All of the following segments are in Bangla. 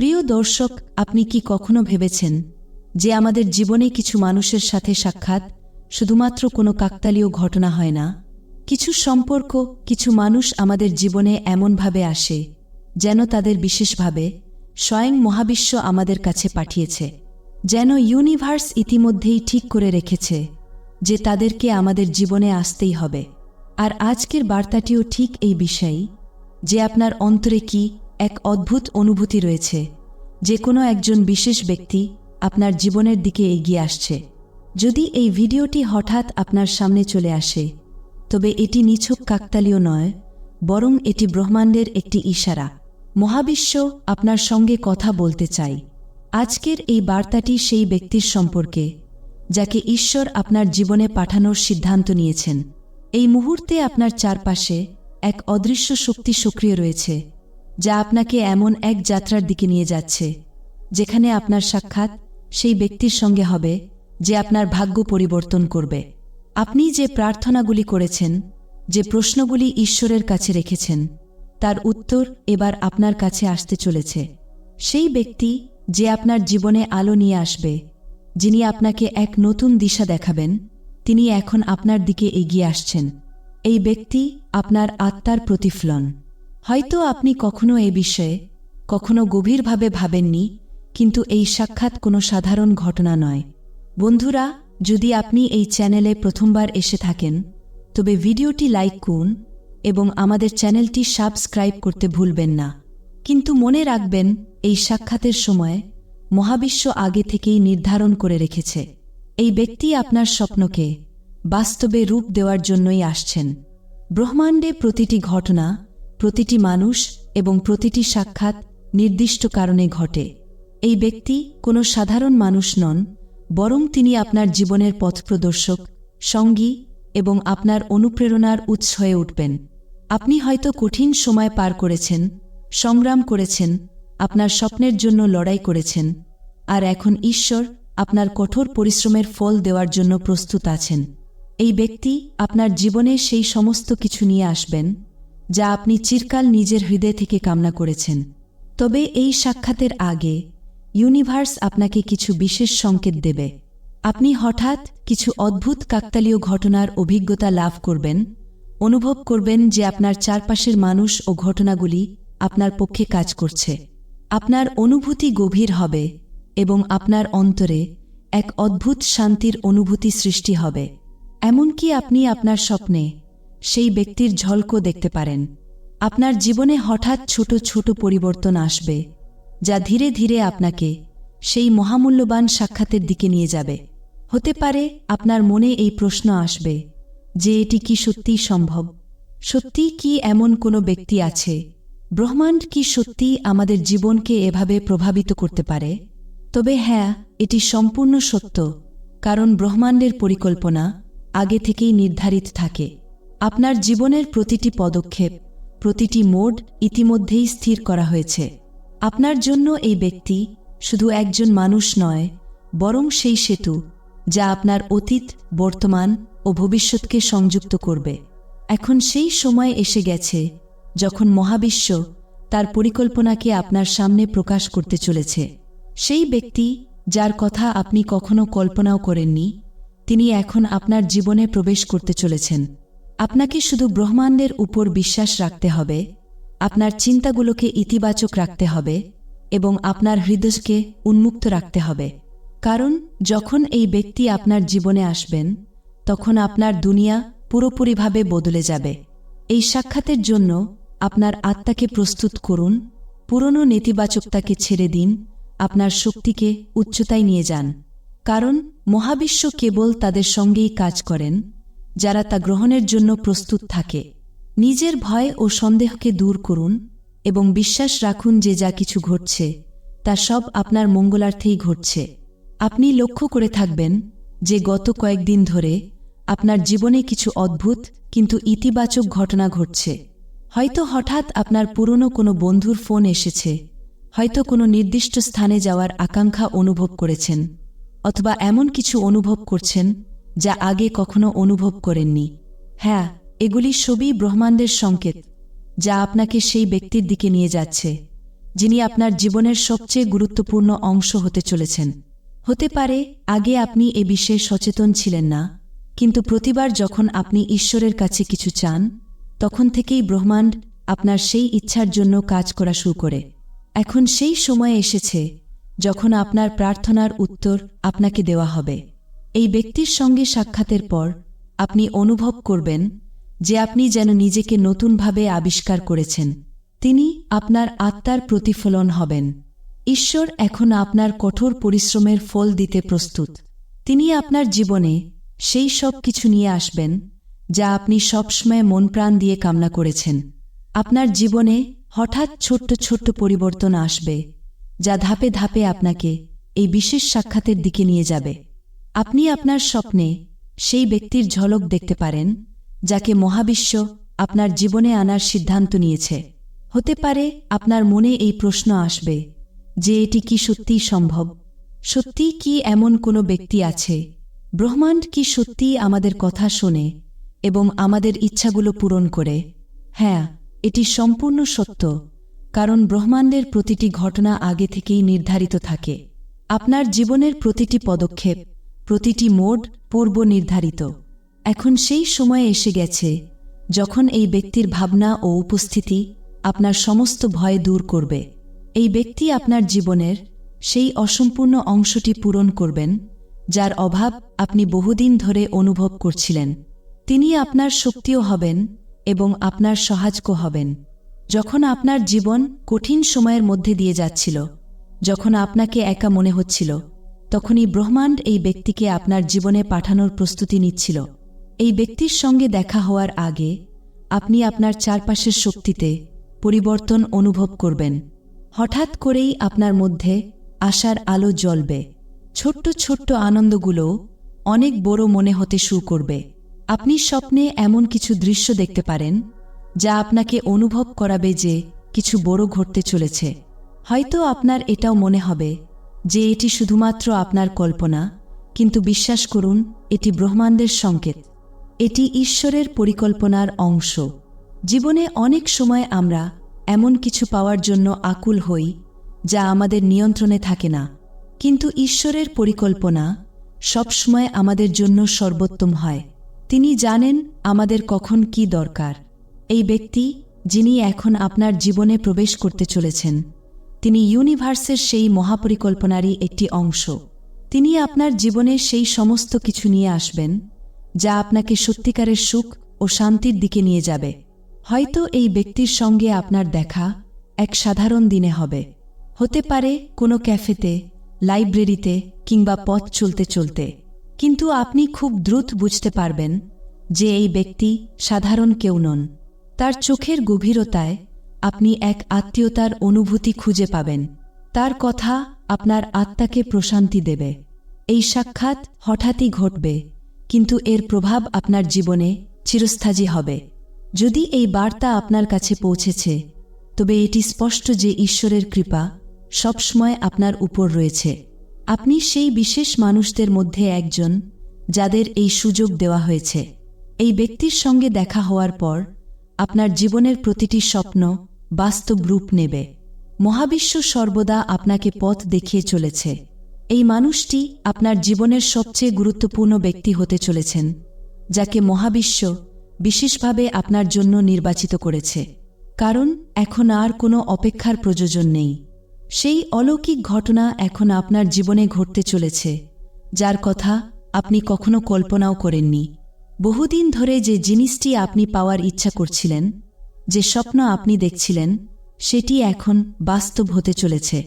প্রিয় দর্শক, আপনি কি কখনো ভেবেছেন যে আমাদের জীবনে কিছু মানুষের সাথে সাক্ষাৎ শুধুমাত্র কোনো কাকতালীয় ঘটনা হয় না? কিছু সম্পর্ক, কিছু মানুষ আমাদের জীবনে এমনভাবে আসে যেন তাদের বিশেষভাবে স্বয়ং মহাবিশ্ব আমাদের কাছে পাঠিয়েছে, যেন ইউনিভার্স ইতিমধ্যেই ঠিক করে রেখেছে যে তাদেরকে আমাদের জীবনে আসতেই হবে। আর আজকের বার্তাটিও ঠিক এই বিষয়েই যে আপনার অন্তরে কি এক অদ্ভুত অনুভূতি রয়েছে। যে কোনো একজন বিশেষ ব্যক্তি আপনার জীবনের দিকে এগিয়ে আসছে। যদি এই ভিডিওটি হঠাৎ আপনার সামনে চলে আসে, তবে এটি নিছক কাকতালীয় নয়, বরং এটি ব্রহ্মাণ্ডের একটি ইশারা। মহাবিশ্ব আপনার সঙ্গে কথা বলতে চাই আজকের এই বার্তাটি সেই ব্যক্তির সম্পর্কে, যাকে ঈশ্বর আপনার জীবনে পাঠানোর সিদ্ধান্ত নিয়েছেন। এই মুহূর্তে আপনার চারপাশে এক অদৃশ্য শক্তি সক্রিয় রয়েছে। যা আপনাকে এমন এক যাত্রার দিকে নিয়ে যাচ্ছে, যেখানে আপনার সাক্ষাৎ সেই ব্যক্তির সঙ্গে হবে যে আপনার ভাগ্য পরিবর্তন করবে। আপনি যে প্রার্থনাগুলি করেছেন, যে প্রশ্নগুলি ঈশ্বরের কাছে রেখেছেন, তার উত্তর এবার আপনার কাছে আসতে চলেছে। সেই ব্যক্তি যে আপনার জীবনে আলো নিয়ে আসবে, যিনি আপনাকে এক নতুন দিশা দেখাবেন, তিনি এখন আপনার দিকে এগিয়ে আসছেন। এই ব্যক্তি আপনার আত্মার প্রতিফলন। হয়তো আপনি কখনো এ বিষয়ে কখনো গভীরভাবে ভাবেননি, কিন্তু এই সাক্ষাৎ কোনো সাধারণ ঘটনা নয়। বন্ধুরা, যদি আপনি এই চ্যানেলে প্রথমবার এসে থাকেন, তবে ভিডিওটি লাইক করুন এবং আমাদের চ্যানেলটি সাবস্ক্রাইব করতে ভুলবেন না। কিন্তু মনে রাখবেন, এই সাক্ষাতের সময় মহাবিশ্ব আগে থেকেই নির্ধারণ করে রেখেছে। এই ব্যক্তি আপনার স্বপ্নকে বাস্তবে রূপ দেওয়ার জন্যই আসছেন। ব্রহ্মাণ্ডে প্রতিটি ঘটনা প্রতিটি মানুষ এবং প্রতিটি সাক্ষাৎ নির্দিষ্ট কারণে ঘটে। এই ব্যক্তি কোনো সাধারণ মানুষ নন, বরং তিনি আপনার জীবনের পথপ্রদর্শক সঙ্গী এবং আপনার অনুপ্রেরণার উৎস হয়ে উঠবেন। আপনি হয়তো কঠিন সময় পার করেছেন, সংগ্রাম করেছেন, আপনার স্বপ্নের জন্য লড়াই করেছেন, আর এখন ঈশ্বর আপনার কঠোর পরিশ্রমের ফল দেওয়ার জন্য প্রস্তুত আছেন। এই ব্যক্তি আপনার জীবনে সেই সমস্ত কিছু নিয়ে আসবেন যা আপনি চিরকাল নিজের হৃদয় থেকে কামনা করেছেন। তবে এই সাক্ষাতের আগে, ইউনিভার্স আপনাকে কিছু বিশেষ সংকেত দেবে। আপনি হঠাৎ কিছু অদ্ভুত কাকতালীয় ঘটনার অভিজ্ঞতা লাভ করবেন, অনুভব করবেন যে আপনার চারপাশের মানুষ ও ঘটনাগুলি আপনার পক্ষে কাজ করছে। আপনার অনুভূতি গভীর হবে এবং আপনার অন্তরে এক অদ্ভুত শান্তির অনুভূতি সৃষ্টি হবে। এমনকি আপনি আপনার স্বপ্নে সেই ব্যক্তির ঝলকও দেখতে পারেন। আপনার জীবনে হঠাৎ ছোট ছোট পরিবর্তন আসবে, যা ধীরে ধীরে আপনাকে সেই মহামূল্যবান সাক্ষাতের দিকে নিয়ে যাবে। হতে পারে আপনার মনে এই প্রশ্ন আসবে, যে এটি কি সত্যিই সম্ভব? সত্যি কি এমন কোনো ব্যক্তি আছে? ব্রহ্মাণ্ড কি সত্যি আমাদের জীবনকে এভাবে প্রভাবিত করতে পারে? তবে হ্যাঁ এটি সম্পূর্ণ সত্য, কারণ ব্রহ্মাণ্ডের পরিকল্পনা আগে থেকেই নির্ধারিত থাকে। আপনার জীবনের প্রতিটি পদক্ষেপ, প্রতিটি মোড ইতিমধ্যেই স্থির করা হয়েছে। আপনার জন্য এই ব্যক্তি শুধু একজন মানুষ নয়, বরং সেই সেতু যা আপনার অতীত, বর্তমান ও ভবিষ্যৎকে সংযুক্ত করবে। এখন সেই সময় এসে গেছে যখন মহাবিশ্ব তার পরিকল্পনাকে আপনার সামনে প্রকাশ করতে চলেছে। সেই ব্যক্তি যার কথা আপনি কখনো কল্পনাও করেননি, তিনি এখন আপনার জীবনে প্রবেশ করতে চলেছেন। আপনাকে শুধু ব্রহ্মাণ্ডের উপর বিশ্বাস রাখতে হবে, আপনার চিন্তাগুলোকে ইতিবাচক রাখতে হবে এবং আপনার হৃদয়কে উন্মুক্ত রাখতে হবে। কারণ, যখন এই ব্যক্তি আপনার জীবনে আসবেন, তখন আপনার দুনিয়া পুরোপুরিভাবে বদলে যাবে। এই সাক্ষাতের জন্য আপনার আত্মাকে প্রস্তুত করুন, পুরনো নেতিবাচকতাকে ছেড়ে দিন, আপনার শক্তিকে উচ্চতায় নিয়ে যান। কারণ, মহাবিশ্ব কেবল তাদের সঙ্গেই কাজ করেন। যারা তা গ্রহণের জন্য প্রস্তুত থাকে। নিজের ভয় ও সন্দেহকে দূর করুন এবং বিশ্বাস রাখুন যে যা কিছু ঘটছে, তা সব আপনার মঙ্গলার্থেই ঘটছে। আপনি লক্ষ্য করে থাকবেন যে গত কয়েকদিন ধরে আপনার জীবনে কিছু অদ্ভুত কিন্তু ইতিবাচক ঘটনা ঘটছে। হয়তো হঠাৎ আপনার পুরনো কোনো বন্ধুর ফোন এসেছে, হয়তো কোনো নির্দিষ্ট স্থানে যাওয়ার আকাঙ্ক্ষা অনুভব করেছেন, অথবা এমন কিছু অনুভব করছেন যা আগে কখনো অনুভব করেননি। হ্যাঁ এগুলি সবই ব্রহ্মাণ্ডের সংকেত, যা আপনাকে সেই ব্যক্তির দিকে নিয়ে যাচ্ছে, যিনি আপনার জীবনের সবচেয়ে গুরুত্বপূর্ণ অংশ হতে চলেছেন। হতে পারে, আগে আপনি এ বিষয়ে সচেতন ছিলেন না, কিন্তু প্রতিবার যখন আপনি ঈশ্বরের কাছে কিছু চান, তখন থেকেই ব্রহ্মাণ্ড আপনার সেই ইচ্ছার জন্য কাজ করা শুরু করে। এখন সেই সময় এসেছে, যখন আপনার প্রার্থনার উত্তর আপনাকে দেওয়া হবে। এই ব্যক্তির সঙ্গে সাক্ষাতের পর আপনি অনুভব করবেন যে আপনি যেন নিজেকে নতুনভাবে আবিষ্কার করেছেন। তিনি আপনার আত্মার প্রতিফলন হবেন। ঈশ্বর এখন আপনার কঠোর পরিশ্রমের ফল দিতে প্রস্তুত। তিনি আপনার জীবনে সেই সব কিছু নিয়ে আসবেন যা আপনি সবসময় মন প্রাণ দিয়ে কামনা করেছেন। আপনার জীবনে হঠাৎ ছোট্ট ছোট্ট পরিবর্তন আসবে যা ধাপে ধাপে আপনাকে এই বিশেষ সাক্ষাতের দিকে নিয়ে যাবে। আপনি আপনার স্বপ্নে সেই ব্যক্তির ঝলক দেখতে পারেন, যাকে মহাবিশ্ব আপনার জীবনে আনার সিদ্ধান্ত নিয়েছে। হতে পারে আপনার মনে এই প্রশ্ন আসবে যে এটি কি সত্যিই সম্ভব? সত্যি কি এমন কোনো ব্যক্তি আছে? ব্রহ্মাণ্ড কি সত্যিই আমাদের কথা শোনে এবং আমাদের ইচ্ছাগুলো পূরণ করে? হ্যাঁ এটি সম্পূর্ণ সত্য, কারণ ব্রহ্মাণ্ডের প্রতিটি ঘটনা আগে থেকেই নির্ধারিত থাকে। আপনার জীবনের প্রতিটি পদক্ষেপ প্রতিটি মোড পূর্ব নির্ধারিত। এখন সেই সময়ে এসে গেছে, যখন এই ব্যক্তির ভাবনা ও উপস্থিতি আপনার সমস্ত ভয় দূর করবে। এই ব্যক্তি আপনার জীবনের সেই অসম্পূর্ণ অংশটি পূরণ করবেন, যার অভাব আপনি বহুদিন ধরে অনুভব করছিলেন। তিনি আপনার শক্তিও হবেন এবং আপনার সহাজক হবেন। যখন আপনার জীবন কঠিন সময়ের মধ্যে দিয়ে যাচ্ছিল, যখন আপনাকে একা মনে হচ্ছিল তখনই ব্রহ্মাণ্ড এই ব্যক্তিকে আপনার জীবনে পাঠানোর প্রস্তুতি নিচ্ছিল। এই ব্যক্তির সঙ্গে দেখা হওয়ার আগে আপনি আপনার চারপাশের শক্তিতে পরিবর্তন অনুভব করবেন। হঠাৎ করেই আপনার মধ্যে আশার আলো জ্বলবে। ছোট্ট ছোট্ট আনন্দগুলো অনেক বড় মনে হতে শুরু করবে। আপনি স্বপ্নে এমন কিছু দৃশ্য দেখতে পারেন, যা আপনাকে অনুভব করাবে যে কিছু বড় ঘটতে চলেছে। হয়তো আপনার এটাও মনে হবে যে এটি শুধুমাত্র আপনার কল্পনা, কিন্তু বিশ্বাস করুন, এটি ব্রহ্মাণ্ডের সংকেত। এটি ঈশ্বরের পরিকল্পনার অংশ। জীবনে অনেক সময় আমরা এমন কিছু পাওয়ার জন্য আকুল হই, যা আমাদের নিয়ন্ত্রণে থাকে না। কিন্তু ঈশ্বরের পরিকল্পনা সবসময় আমাদের জন্য সর্বোত্তম হয়। তিনি জানেন আমাদের কখন কি দরকার। এই ব্যক্তি, যিনি এখন আপনার জীবনে প্রবেশ করতে চলেছেন তিনি ইউনিভার্সের সেই মহাপরিকল্পনারই একটি অংশ। তিনি আপনার জীবনে সেই সমস্ত কিছু নিয়ে আসবেন, যা আপনাকে সত্যিকারের সুখ ও শান্তির দিকে নিয়ে যাবে। হয়তো এই ব্যক্তির সঙ্গে আপনার দেখা এক সাধারণ দিনে হবে। হতে পারে কোনো ক্যাফেতে, লাইব্রেরিতে কিংবা পথ চলতে চলতে। কিন্তু আপনি খুব দ্রুত বুঝতে পারবেন যে এই ব্যক্তি সাধারণ কেউ নন। তার চোখের গভীরতায় আপনি এক আত্মীয়তার অনুভূতি খুঁজে পাবেন। তার কথা আপনার আত্মাকে প্রশান্তি দেবে। এই সাক্ষাৎ হঠাৎই ঘটবে, কিন্তু এর প্রভাব আপনার জীবনে চিরস্থায়ী হবে। যদি এই বার্তা আপনার কাছে পৌঁছেছে, তবে এটি স্পষ্ট যে ঈশ্বরের কৃপা সবসময় আপনার উপর রয়েছে। আপনি সেই বিশেষ মানুষদের মধ্যে একজন যাদের এই সুযোগ দেওয়া হয়েছে। এই ব্যক্তির সঙ্গে দেখা হওয়ার পর আপনার জীবনের প্রতিটি স্বপ্ন বাস্তব রূপ নেবে। মহাবিশ্ব সর্বদা আপনাকে পথ দেখিয়ে চলেছে। এই মানুষটি আপনার জীবনের সবচেয়ে গুরুত্বপূর্ণ ব্যক্তি হতে চলেছেন, যাকে মহাবিশ্ব বিশেষভাবে আপনার জন্য নির্বাচিত করেছে। কারণ এখন আর কোনো অপেক্ষার প্রয়োজন নেই। সেই অলৌকিক ঘটনা এখন আপনার জীবনে ঘটতে চলেছে, যার কথা আপনি কখনো কল্পনাও করেননি। বহুদিন ধরে যে জিনিসটি আপনি পাওয়ার ইচ্ছা করছিলেন যে স্বপ্ন আপনি দেখছিলেন, সেটি এখন বাস্তব হতে চলেছে।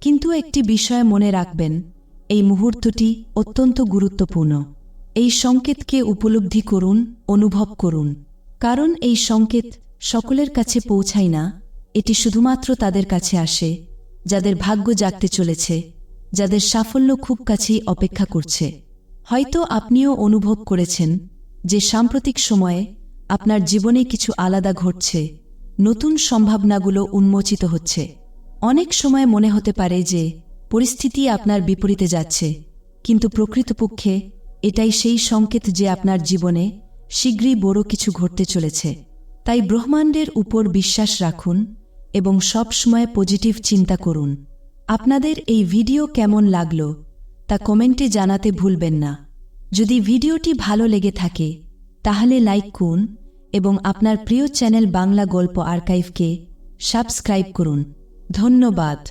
কিন্তু একটি বিষয় মনে রাখবেন, এই মুহূর্তটি অত্যন্ত গুরুত্বপূর্ণ। এই সংকেতকে উপলব্ধি করুন, অনুভব করুন। কারণ এই সংকেত সকলের কাছে পৌঁছায় না, এটি শুধুমাত্র তাদের কাছে আসে, যাদের ভাগ্য জাগতে চলেছে, যাদের সাফল্য খুব কাছেই অপেক্ষা করছে। হয়তো আপনিও অনুভব করেছেন যে সাম্প্রতিক সময়ে আপনার জীবনে কিছু আলাদা ঘটছে, নতুন সম্ভাবনাগুলো উন্মোচিত হচ্ছে। অনেক সময় মনে হতে পারে যে, পরিস্থিতি আপনার বিপরীতে যাচ্ছে, কিন্তু প্রকৃতপক্ষে এটাই সেই সংকেত যে আপনার জীবনে শীঘ্রই বড় কিছু ঘটতে চলেছে। তাই ব্রহ্মাণ্ডের উপর বিশ্বাস রাখুন এবং সবসময় পজিটিভ চিন্তা করুন। আপনাদের এই ভিডিও কেমন লাগল, তা কমেন্টে জানাতে ভুলবেন না। যদি ভিডিওটি ভালো লেগে থাকে, তাহলে লাইক করুন এবং আপনার প্রিয় চ্যানেল বাংলা গল্প আর্কাইভকে সাবস্ক্রাইব করুন। ধন্যবাদ।